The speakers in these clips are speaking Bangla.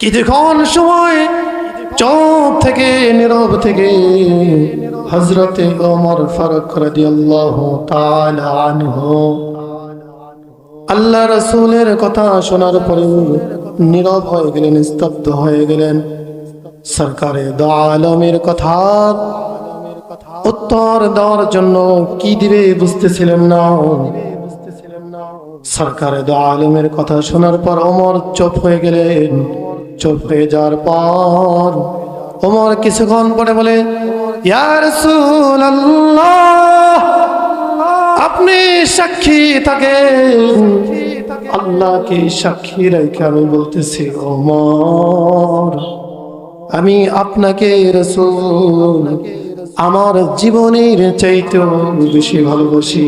কিছুক্ষণ সময় চোখ থেকে, নীরব থেকে হজরতে ওমর ফারুক তাআলা আনহু। আল্লাহ রসুলের কথা শোনার পরে নীরব হয়ে গেলেন, স্তব্ধ হয়ে গেলেন। সরকারে আলমের কথা, উত্তর দেওয়ার জন্য কি দিবে বুঝতেছিলেন না। সরকারে আলমের কথা শোনার পর অমর চুপ হয়ে গেলেন। চুপ হয়ে যাওয়ার পর ওমর কিছুক্ষণ পরে বলে আপনি সাক্ষী থাকেন আল্লাহকে সাক্ষী রেখে আমি বলতেছি, ওমর, আমি আপনাকে রসুল, আমার জীবনের চাইতেও বেশি ভালোবাসি।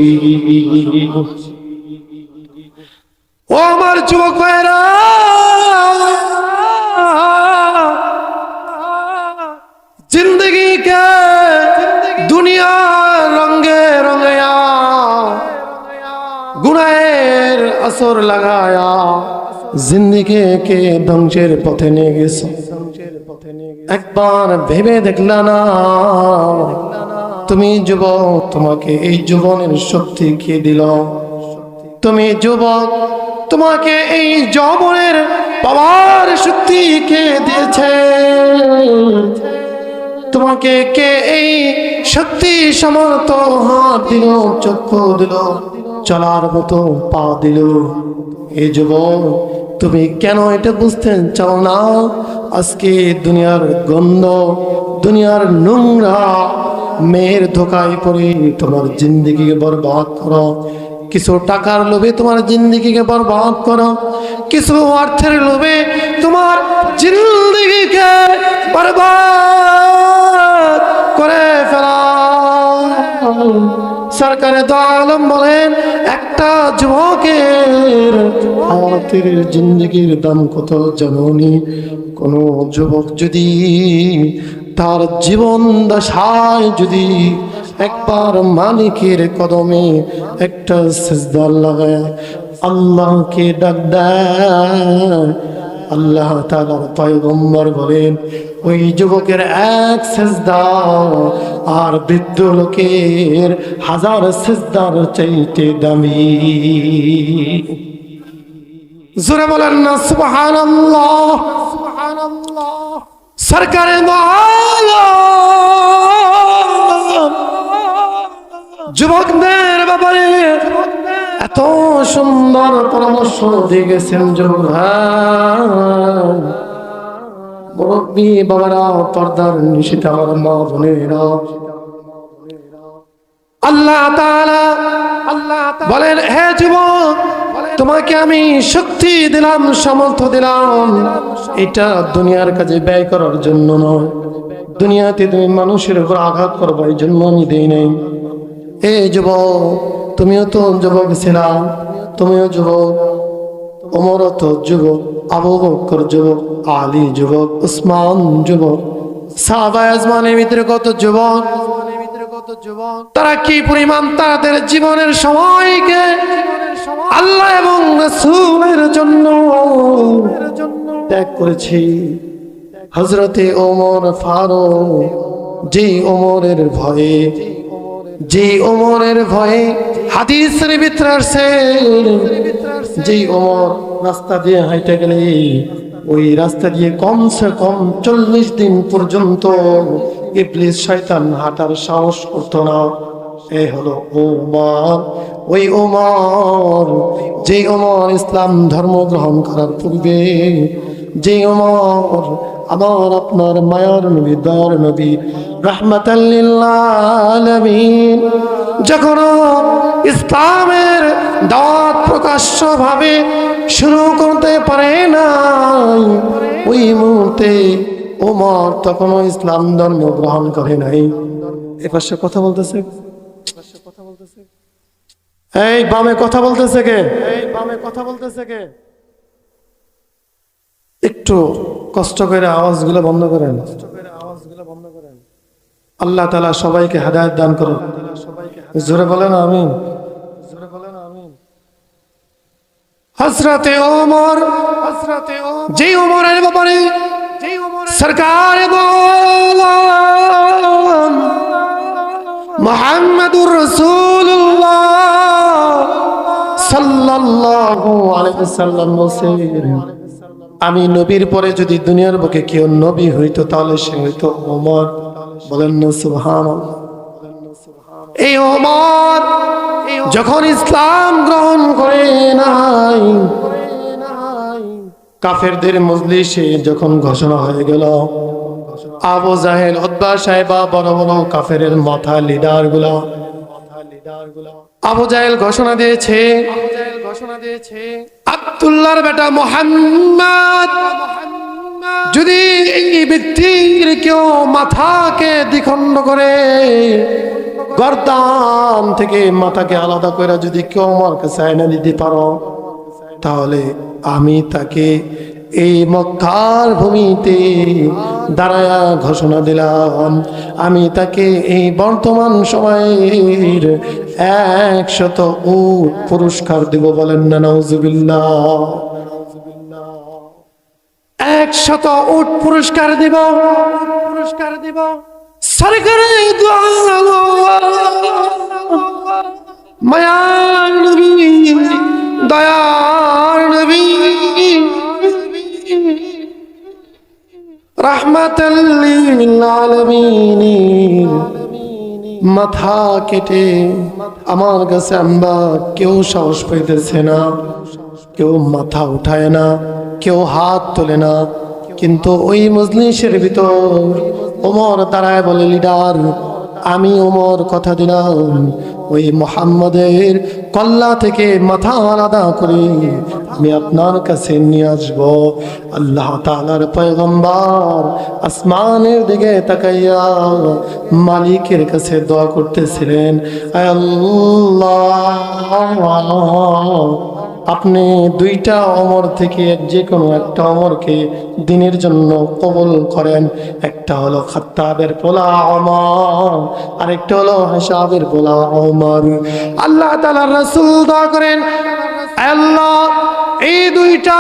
ও আমার যুবক ভাইরা জিন্দগিকে দুনিয়া রঙ্গে রঙায়া গুণায়ের আসর লাগায়া জিন্দগি কে ধ্বংসের পথে নিয়ে গেছে। একবার ভেবে দেখলা না, তুমি যুবক, তোমাকে এই জীবনের শক্তি কে দিল? তুমি যুবক, তোমাকে এই যৌবনের পাওয়ার শক্তি কে দিয়েছে? তোমাকে কে এই শক্তি সমর্থ হাত দিল, চক্ষু দিল, চলার মতো পা দিল? এই যুবক, তুমি কেন এটা বুঝতে চাও না? আজকে দুনিয়ার গন্ধ, দুনিয়ার নোংরা, মেয়ের ধোকায় পড়ে তোমার জিন্দিগিকে বরবাদ করো। কিছু টাকার লোভে তোমার জিন্দিগিকে বরবাদ করো। কিছু অর্থের লোভে তোমার জিন্দিগিকে বরবাদ সরকারে তো আলম বলেন, একটা যুবকের হাতের জিন্দগির দাম কত জানি কোন যুবক যদি তার জীবন দশায় যদি একবার মালিকের কদমে একটা সেজদার লাগায়, আল্লাহকে ডাক দেয় আল্লাহ তালার পয়গম্বর বলেন, ওই যুবকের এক সেজদা আর বৃদ্ধ লোকের হাজার সেজদার চাইতে দামি। জোরে বলেন না, সুবহানাল্লাহ। সরকারে যুবকদের ব্যাপারে এত সুন্দর পরামর্শ দিয়ে গেছেন ভাই। মুরব্বী বাবারা, পর্দার নিষিদ্ধ আমার মা বোনেরা। আল্লাহ তাআলা আল্লাহ বলেন, হে যুবক, তোমাকে আমি শক্তি দিলাম, সামর্থ্য দিলাম। এটা দুনিয়ার কাজে ব্যয় করার জন্য নয়। দুনিয়াতে তুমি মানুষের উপর আঘাত করবার জন্য আমি দেই নাই। এ যুবক তুমিও তো যুবক ছিলাম তুমিও যুবক ওমর তো যুবক, আবু বকর যুবক, আলী যুবক, উসমান যুবক কত যুবক? তারা কি পরিমাণ তাদের জীবনের জন্য ত্যাগ করেছি? হজরতে ওমর ফারুক যে ওমরের ভয়ে যে ওমরের ভয়ে হাদিসের ভিতরে আসছে। যে ওমর রাস্তা দিয়ে হাইটে গেলে, ওই রাস্তা দিয়ে কমসে কম চল্লিশ দিন পর্যন্ত ইবলিস শয়তান হাঁটার সাহস করতো না। এ হলো ওমর। ওই ওমর যে ওমর ইসলাম ধর্ম গ্রহণ করার পূর্বে যে আমার আপনার মায়ার নবী দর নবী রাহমাতাল্লিল যখন ইসলামের দাওয়াত প্রকাশ্য ভাবে শুরু করতে পারে নাই, ওই মুহূর্তে ওমর তখনও ইসলাম ধর্ম গ্রহণ করে নাই। এপাশে কথা বলতেছে? এই বামে কথা বলতেছে কে? এই বামে কথা বলতেছে কে? একটু কষ্ট করে আওয়াজগুলো বন্ধ করেন। আল্লাহ তালা সবাইকে হেদায়ত দান করুন। জোরে বলেন আমি হজরতে ওমর হযরতে ও যে ওমরের ব্যাপারে সরকার মোহাম্মদুর রসুল্লাহ সাল্লাল্লাহু আলাইহি সাল্লাম বলেন আমি নবীর পরে যদি দুনিয়ার বুকে কেউ নবী হইতো, তাহলে সে হইতো ওমর। বলেন এই ওমর যখন ইসলাম গ্রহণ করে নাই, কাফেরদের মজলিসে যখন ঘোষণা হয়ে গেল, আবু জাহেল উদ্বা সাহেবা, বড় বড় কাফের মাথা লিডারগুলা, আবু জাহেল ঘোষণা দিয়েছে ঘোষণা দিয়েছে আব্দুল্লাহর বেটা মোহাম্মদ। যদি এই ব্যক্তির কেউ মাথাকে দ্বিখণ্ড করে, গর্দান থেকে মাথাকে আলাদা করে যদি কেউ আমার কাছে আয়না দিতে পারো, তাহলে আমি তাকে এই মক্কার ভূমিতে দাঁড়ায়া ঘোষণা দিলাম। আমি তাকে এই বর্তমান সময়ের একশত উট পুরস্কার দিব বলেন না নজুবিল্লাহ একশত উট পুরস্কার দিব। পুরস্কার দিব সরকারে মায়ার নবী, দয়ার নবী। মাথা কেটে আমার কাছে আমরা কেউ সাহস পেতেছে না, কেউ মাথা উঠায় না, কেউ হাত তোলে না। কিন্তু ওই মজলিসের ভিতর ওমর তারায় বলে, লিডার আমি ওমর কথা দিলাম। ওই মোহাম্মদের কল্লা থেকে মাথা আলাদা করে আমি আপনার কাছে নিয়ে আসব। আল্লাহ তালার পয়গম্বর আসমানের দিকে তাকাইয়া মালিকের কাছে দোয়া করতেছিলেন। আল্লাহ। আপনি দুইটা অমর থেকে যে কোনো একটা অমরকে দিনের জন্য কবল করেন। একটা হলো খাত্তাবের পোলা অমর আরেকটা হলো হিসাবের পোলা অমর আল্লাহ তালা রসুল করেন, আল্লাহ এই দুইটা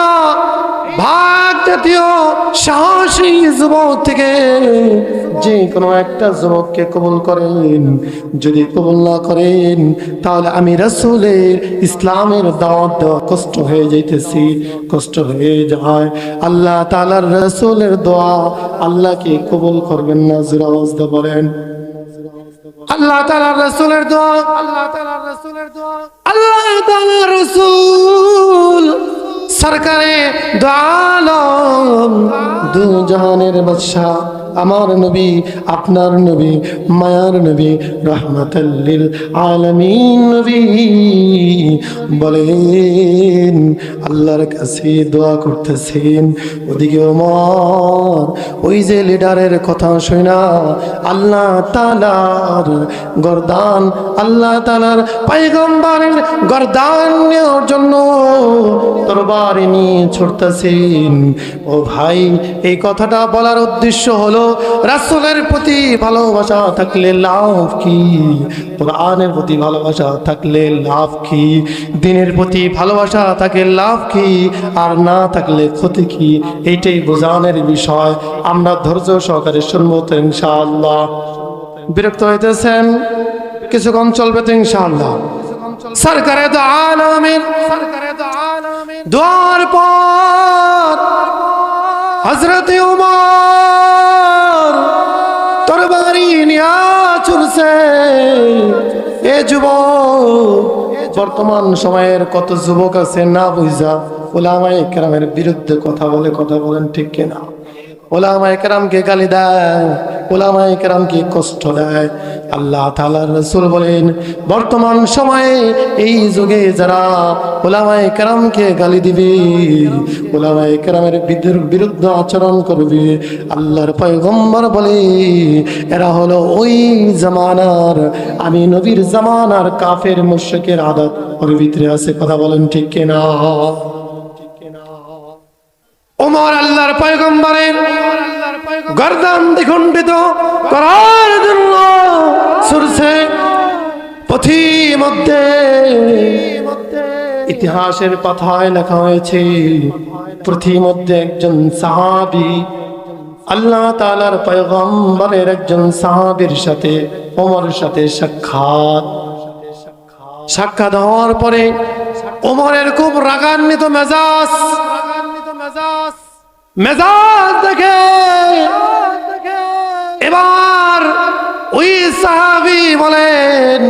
ভাগ জাতীয় সাহসী যুবক থেকে যে কোনো একটা যুবককে কবুল করেন, যদি কবুল না করেন, তাহলে আমি রসুলের ইসলামের দাওয়াত দেওয়া কষ্ট হয়ে যাইতেছি, কষ্ট হয়ে যায়। আল্লাহ তালার রসুলের দোয়া আল্লাহকে কবুল করবেন না জুরাওয়াজ বলেন। আল্লাহ তালা রসুলের দোয়া। আল্লাহ তালা রসুলের দোয়া। আল্লাহ তালা রসুল। সরকারে দু জাহানের বাদশাহ, আমার নবী, আপনার নবী, মায়ার নবী, রহমতাল্লিল আলমিন নবী। বলেন, আল্লাহর কাছে দোয়া করতেছেন। ওদিকে ওমর, ওই যে লিডারের কথা শুই না আল্লাহ তালার গরদান, আল্লাহ তালার পাইগম্বারের গরদান নেওয়ার জন্য তরবারি নিয়ে ছুটতেছেন। ও ভাই, এই কথাটা বলার উদ্দেশ্য হলো, রাসূলের প্রতি ভালোবাসা থাকলে লাভ কি? কোরআনের প্রতি ভালোবাসা থাকলে লাভ কি? দিনের প্রতি ভালোবাসা থাকে লাভ কি? আর না থাকলে ক্ষতি কি? এইটাই বোঝানোর বিষয়। আমরা ধৈর্য সহকারে শুনব তো ইনশাআল্লাহ। বিরক্ত হইতেছেন? কিছুক্ষণ চলবে তো ইনশাআল্লাহ। সরকারে তো আলমের সরকারে দোয়ার পর হজরত উমর তরবারি নিয়া এ যুবক বর্তমান সময়ের কত যুবক আছে না বুঝা? ওলামাই কেরামের বিরুদ্ধে কথা বলে কথা বলেন ঠিক কিনা? ওলামাই কেরামকে গালি দেয় ওলামাই কেরামকে কষ্ট দেয়। আল্লাহ তাআলা রসুল বলেন, বর্তমান সময়ে এই যুগে যারা ওলামাই কেরামকে গালি দিবে ওলামাই কেরামের বিরুদ্ধে আচরণ করবে, আল্লাহর পয়গম্বর বলে, এরা হলো ওই জামানার, আমি নবীর জামানার কাফের মুশরিকের আদত। ওর ভিতরে আছে কথা বলেন ঠিক কিনা? ওমর আল্লাহর পয়গম্বরের গর্দান দ্বিখণ্ডিত করার জন্য ছুটছে পথি মধ্যে ইতিহাসের পাথায় লেখা হয়েছে পৃথিবীর মধ্যে একজন সাহাবি আল্লাহ তালার পয়গম্বরের একজন সাহাবির সাথে ওমরের সাথে সাক্ষাৎ। সাক্ষাৎ হওয়ার পরে ওমরের খুব রাগান্বিত মেজাজ মেজাজ দেখে। এবার ওই সাহাবি বলেন,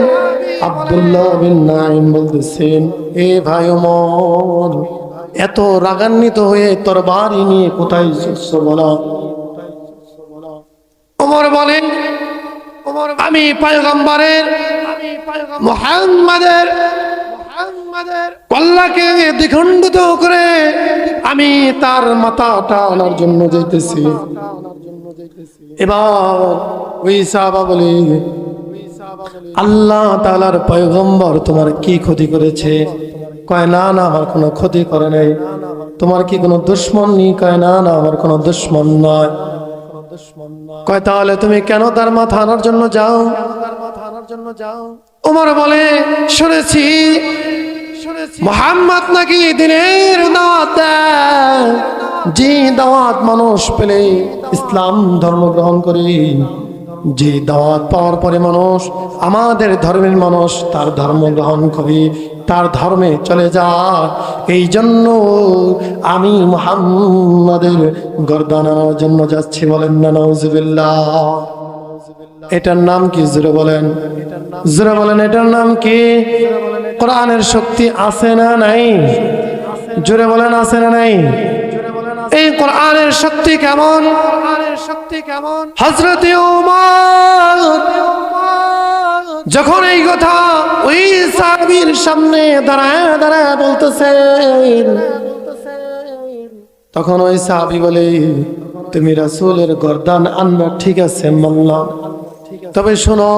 আব্দুল্লাহ বিন নাইম বলতেছেন, এ ভাই ওমর, এত রাগান্বিত হয়ে তোর বাড়ি নিয়ে কোথায় যাচ্ছ বলা? ওমর বলেন, আমি পয়গম্বরের আমি পয়গম্বর মুহাম্মাদের কল্লাকে দ্বিখণ্ডিত করে আমি তার মাথাটা আনার জন্য যাইতেছি। এবার ওই সাহাবা বলে আল্লাহ তালার পয়গম্বর তোমার কি ক্ষতি করেছে? কয় না না আমার কোনো ক্ষতি করে নাই। তোমার কি কোনো দুশ্মন নেই কয় না না আমার কোনো দুশ্মন নয়। কয় তাহলে তুমি কেন তার মাথা আনার জন্য যাও? তার মাথা আনার জন্য যাও। ওমর বলে শুনেছি মোহাম্মদ নাকি দিনের দাওয়াত যে দাওয়াত মানুষ পেলে ইসলাম ধর্ম গ্রহণ করে। যে দাওয়াত পাওয়ার পরে মানুষ, আমাদের ধর্মের মানুষ তার ধর্ম গ্রহণ করে, তার ধর্মে চলে যায়। এই জন্য আমি মোহাম্মদের গর্দানার জন্য যাচ্ছি বলেন না নজবিল্লাহ এটার নাম কি? জুড়ে বলেন। জুড়ে বলেন, এটার নাম কি? কোরআনের শক্তি আছে না নাই? জুড়ে বলেন আছে না নাই? এই কোরআনের শক্তি কেমন? শক্তি কেমন হজরত যখন এই কথা ওই সাহাবীর সামনে দাঁড়ায় দাঁড়ায় বলতেছেন, তখন ওই সাহাবি বলে, তুমি রাসুলের গর্দান আনবা, ঠিক আছে, মানলাম। তবে শোনো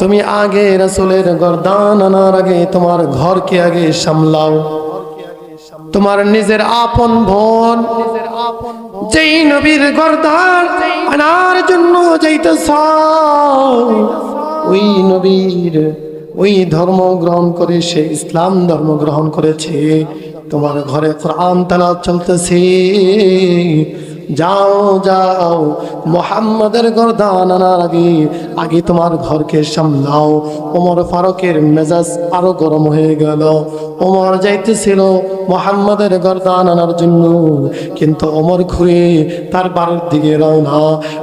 তুমি আগে রাসূলের গর্দান আনার আগে তোমার ঘরকে আগে সামলাও। তোমার নিজের আপন বোন, যেই নবীর গর্দান আনার জন্য যাইতেছ, ওই নবীর, ওই ধর্ম গ্রহণ করে সে ইসলাম ধর্ম গ্রহণ করেছে। তোমার ঘরে কোরআন তালা চলতেছে। যাও যাও, মোহাম্মদের গর্দান আনার আগে আগে তোমার ঘরকে সামলাও। ওমর ফারুকের মেজাজ আরও গরম হয়ে গেল। ওমর যাইতেছিল মোহাম্মদের গর্দান আনার জন্য, কিন্তু ওমর ঘুরে তার বাড়ির দিকে রওনা।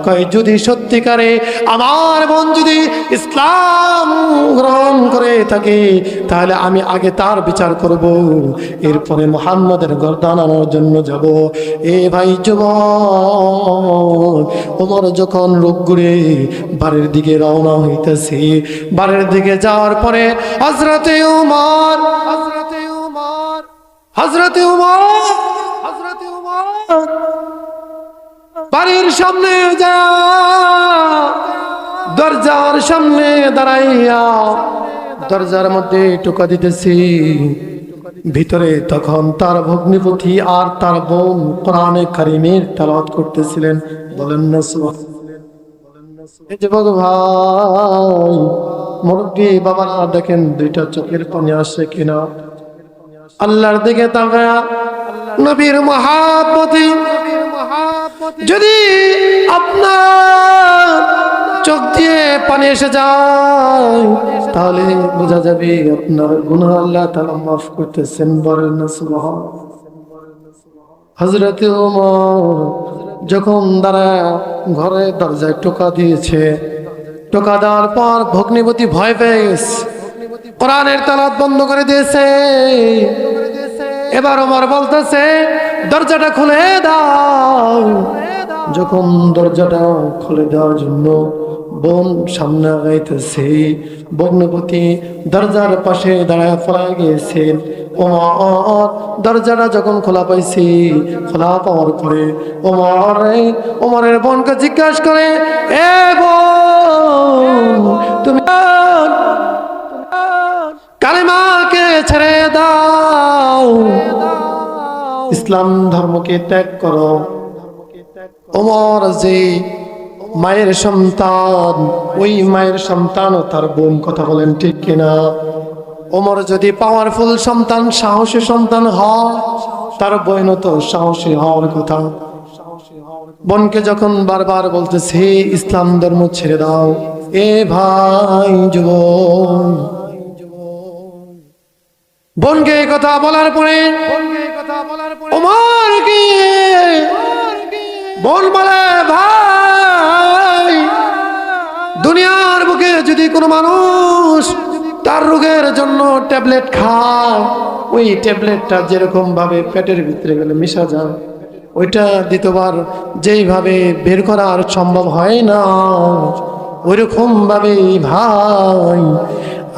কয়, যদি সত্যিকারে আমার বোন যদি ইসলাম গ্রহণ করে থাকে, তাহলে আমি আগে তার বিচার করব। এরপরে মোহাম্মদের গর্দান আনার জন্য যাব। এ ভাই যুবক ওমর যখন রোগ ঘুরে বাড়ির দিকে রওনা হইতেছে, বাড়ির দিকে যাওয়ার পরে হজরতে উমর, হযরতে উমর হজরতে উমর, হযরতে উমর বাড়ির সামনে যা দরজার সামনে দাঁড়াইয়া দরজার মধ্যে টোকা দিতেছি। ভিতরে তখন তার ভগ্নিপতি আর তার বোন কোরআনে কারিমের তালাওয়াত করতেছিলেন। বলেন না যুবক ভাই, মুরব্বী বাবারা, দেখেন দুইটা চোখের পানি আসে কিনা। আল্লাহর দিকে তাকায়া নবীর মহাপতি যদি আপনার চোখ দিয়ে পানি এসে যায়, তাহলে বোঝা যাবে আপনার গুনাহ আল্লাহ তাআলা মাফ করতেছেন বলেন না যখন তারা ঘরে দরজায় টোকা দিয়েছে, টোকা দেওয়ার পর ভগ্নিপতি ভয় পেয়ে গেছে, কোরআনের তালাত বন্ধ করে দিয়েছে। এবার ওমর বলতেছে, দরজাটা খুলে দাও। যখন দরজাটা খুলে দেওয়ার জন্য বোন সামনে আগাইতেছে। ভগ্নপতি দরজার পাশে দাঁড়ায় পড়া গিয়েছেন ওমর, দরজাটা যখন খোলা পাইছি, খোলা পাওয়ার পরে ওমর, ওমরের বোনকে জিজ্ঞাসা করে, এ বোন, তুমি কালেমাকে ছেড়ে দাও। ইসলাম ধর্মকে ত্যাগ করো। ওমর যে মায়ের সন্তান, ওই মায়ের সন্তান ও তার বোন, কথা বলেন ঠিক কিনা? ওমর যদি পাওয়ারফুল সন্তান, সাহসী সন্তান হয়, তার বইন তো সাহসী হওয়ার কথা। বোনকে যখন বারবার বলতেছে, ইসলাম ধর্ম ছেড়ে দাও। এ ভাই যুব বোনকে কথা বলার পরে ওমর কি বোন বলে, ভাই, দুনিয়ার বুকে যদি কোনো মানুষ তার রোগের জন্য ট্যাবলেট খায়, ওই ট্যাবলেটটা যেরকম ভাবে পেটের ভিতরে গেলে মিশা যায়, ওইটা দ্বিতীয়বার যেইভাবে বের করা আর সম্ভব হয় না, ওইরকম ভাবে ভাই,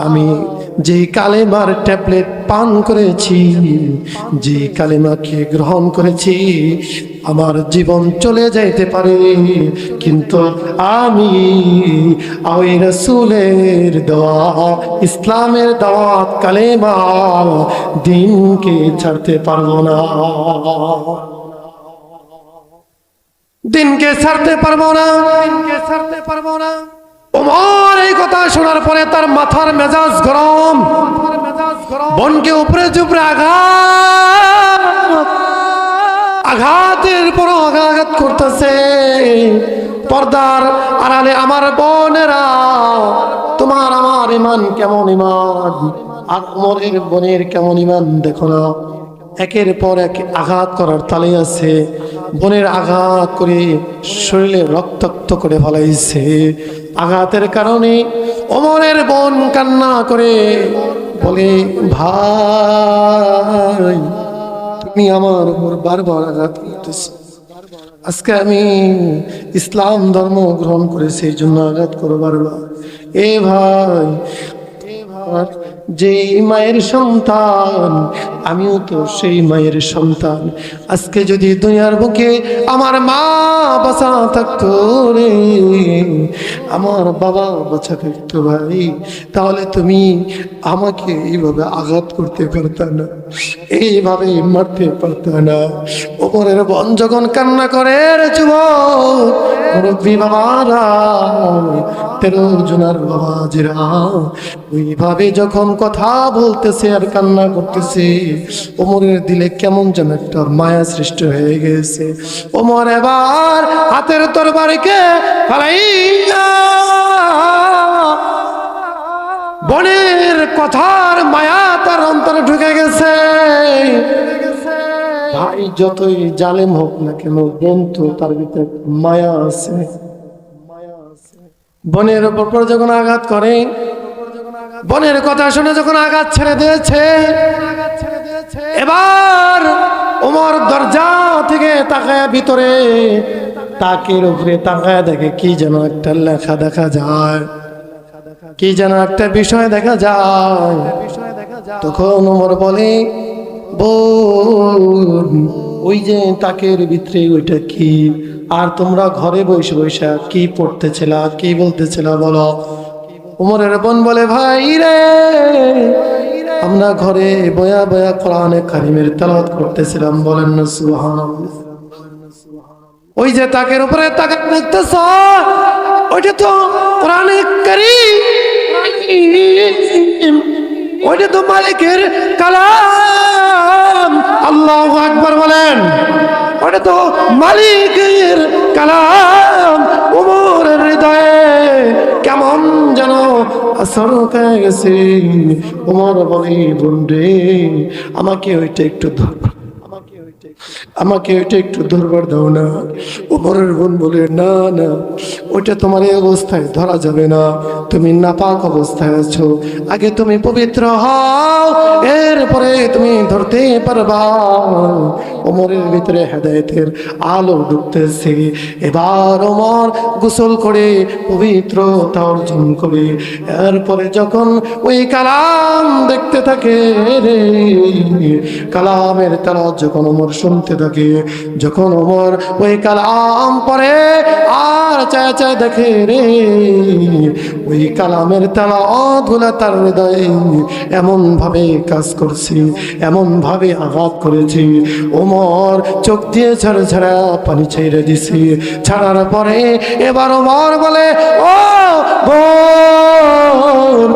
আমি যে কালেমার ট্যাবলেট পান করেছি, যে কালেমাকে গ্রহণ করেছি, আমার জীবন চলে যাইতে পারে। কিন্তু আমি ওই রসুলের দেওয়া ইসলামের দাওয়াত, কালেমা দিনকে ছাড়তে পারব না। দিনকে ছাড়তে পারব না। দিনকে ছাড়তে পারব না। ওমর এই কথা শোনার পরে তার মাথার মেজাজ গরম। বনকে উপরে চুপড়ে আঘাত। আঘাতের পর আঘাত করতেছে। পর্দার আড়ালে আমার বোনেরা, তোমার আমার ইমান কেমন ইমান? আর উমরের বোনের কেমন ইমান দেখো না। একের পর এক আঘাত করার তালে আছে। বোনের আঘাত করে শরীরে রক্তাক্ত করে ফলাইছে। আঘাতের কারণে অমরের বোন কান্না করে বলে, ভাই, তুমি আমার উপর বারবার আঘাত করতেছ। আজকে আমি ইসলাম ধর্ম গ্রহণ করেছি, এই জন্য আঘাত করো বারবার। এ ভাই আর যে মায়ের সন্তান, আমিও তো সেই মায়ের সন্তান। আজকে যদি দুনিয়ার বুকে আমার মা বাঁচা থাকতো রে, আমার বাবা বাঁচা থাকতো ভাই, তাহলে তুমি আমাকে এইভাবে আঘাত করতে পারত না, এইভাবে মারতে পারত না। ওপরের বন যখন কান্না করে রে যুবক তেরো ওইভাবে যখন কথা বলতেছে আর কান্না করতেছে, ওমরের দিলে কেমন যেন একটা মায়া সৃষ্টি হয়ে গেছে। ওমর এবার হাতের তরবারিকে ফালাইয়া বনের কথার মায়া তার অন্তরে ঢুকে গেছে। ভাই যতই জালেম হোক না কেন বন্ধু তার ভিতরে মায়া আছে। বনের উপর যখন আঘাত করে, বনের কথা শুনে যখন আঘাত ছেড়ে দিয়েছে, এবার ওমর দরজা থেকে তাকায় ভিতরে, তাকের উপরে তাকায় দেখে কি যেন একটা লেখা দেখা যায়। কি যেন একটা বিষয় দেখা যায়। তখন ওমর বলে বোন। ওই যে তাকের ভিতরে ওইটা কি? আর তোমরা ঘরে বসে বসে কি পড়তেছিলা, কি বলতেছিলা বলো? উমরের বোন বলে, ভাই রে, আমরা ঘরে বয়া বয়া কোরআনে কারিমের তেলাওয়াত করতেছিলাম। বলেন না, সুবহানাল্লাহ। ওই যে তাকের উপরে তাকে দেখতেছ, ওইটা তো কোরআনে কারিম। ওইটা তো মালিকের কালাম। আল্লাহ আকবার বলেন। ওটা তো মালিকের কালাম। উমরের হৃদয়ে কেমন যেন আসর গেছে। উমর বলে বন্ধে আমাকে ওইটা একটু ধর। আমাকে ওইটা একটু ধরবার দাও না। উমরের বোন বলে, না না, ওইটা তোমার এই অবস্থায় ধরা যাবে না। তুমি নাপাক অবস্থায় আছো। আগে তুমি পবিত্র হও, এরপরে তুমি ধরতে পারবা। ওমরের ভিতরে হেদায়েতের আলো ঢুকতেছে এবার ওমর গোসল করে, পবিত্রতা অর্জন করে, এরপরে যখন ওই কালাম দেখতে থাকে রে, কালামের তারা যখন ওমর শুনতে থাকে। যখন ওমর ওই কালাম পরে আর চায় চায় দেখে রে, ওই কালামের তালা অধুলা তার হৃদয়ে এমন ভাবে কাজ করছি এমন ভাবে আঘাত করেছি। ওমর চোখ দিয়ে ঝাড়া ঝাড়া পানি ছেড়ে দিছে। ছাড়ার পরে এবার ওমর বলে, ও বোন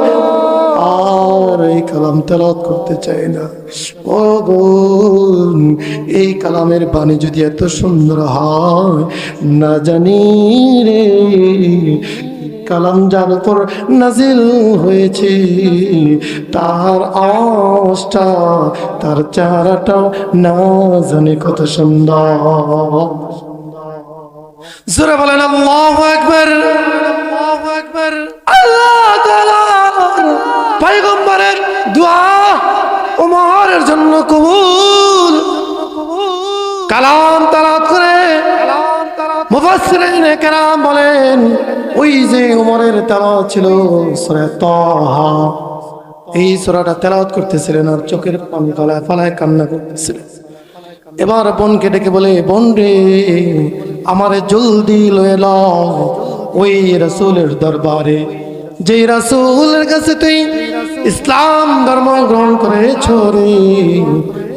আর এই কালাম তেলাওয়াত করতে চাই না। ও গো এই কালামের বাণী যদি এত সুন্দর হয়, না জানি রে, কালাম যার উপর নাজিল হয়েছে, তার আওয়াজটা, তার চেহারাটা না জানি কত সুন্দর। জোরে বলেন, আল্লাহ একবার আল্লাহু আকবার। আল্লাহ তাআলার পয়গম্বরের দোয়া ওমরের জন্য কবুল। কালাম তালাত করে মুফাসসিরিন কেরাম বলেন, ওই যে উমরের তেলাওয়াত ছিল সূরা তাহা, এই সূরাটা তেলাওয়াত করতেছিলেন আর চোখের পানি গলায় ফালায় কান্না করতেছিলেন। এবার বোনকে ডেকে বলে, বোন রে, আমারে জলদি লয়ে লও ওই রাসূলের দরবারে। যে রাসুলের কাছে তুই ইসলাম ধর্ম গ্রহণ করেছ রে,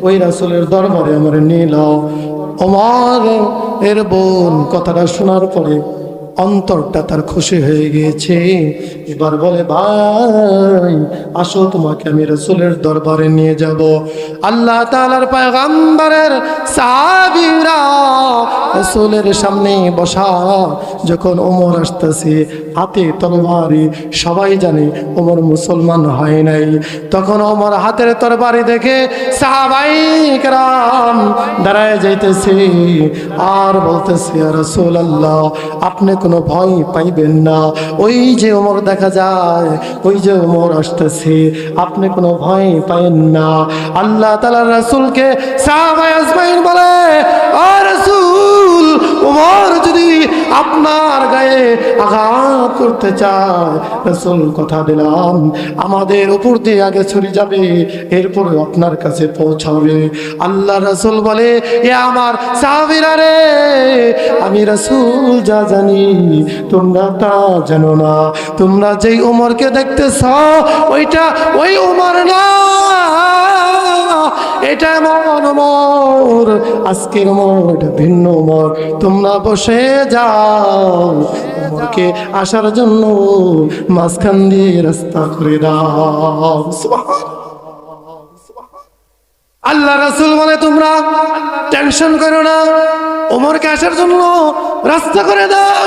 ওই রাসুলের দরবারে আমার নিল আমার এর বোন, কথাটা শোনার পরে অন্তরটা তার খুশি হয়ে গিয়েছে। এবার বলে, ভাই, আসো, তোমাকে আমি রসুলের দরবারে নিয়ে যাব। আল্লাহ তাআলার পয়গম্বরের সাহাবীরা রসুলের সামনে বসা, যখন ওমর আসতেছে, হাতে তরবারি, সবাই জানে ওমর মুসলমান হয় নাই। তখন ওমর হাতের তরবারি দেখে সাহাবাই কেরাম দাঁড়ায় যাইতেছে আর বলতেছে রসুল আল্লাহ আপনি কোনো ভয় পাইবেন না। ওই যে ওমর দেখা যায়, ওই যে ওমর আসতেছে, আপনি কোনো ভয় পাইন না। আল্লাহ তালা রসুলকে বলে আর রসুল ওমর যদি আপনার গায়ে আঘাত করতে চায়, রসুল কথা দিলাম, আমাদের উপর দিয়ে আগে ছড়ি যাবে, এরপরে আপনার কাছে পৌঁছাবে। আল্লাহ রসুল বলে, এ আমার সাহাবিরা রে, আমি রসুল যা জানি, তোমরা তা জানো না। তোমরা যেই উমরকে দেখতেছ, ওইটা ওই উমর না। এটা এমন উমর আজকের এটা ভিন্ন উমর তোমরা বসে যাও উমরকে আসার জন্য মাঝখান দিয়ে রাস্তা করে দাও। আল্লাহ রাসূল বলে, তোমরা টেনশন করো না, ওমরকে আসার জন্য রাস্তা করে দাও।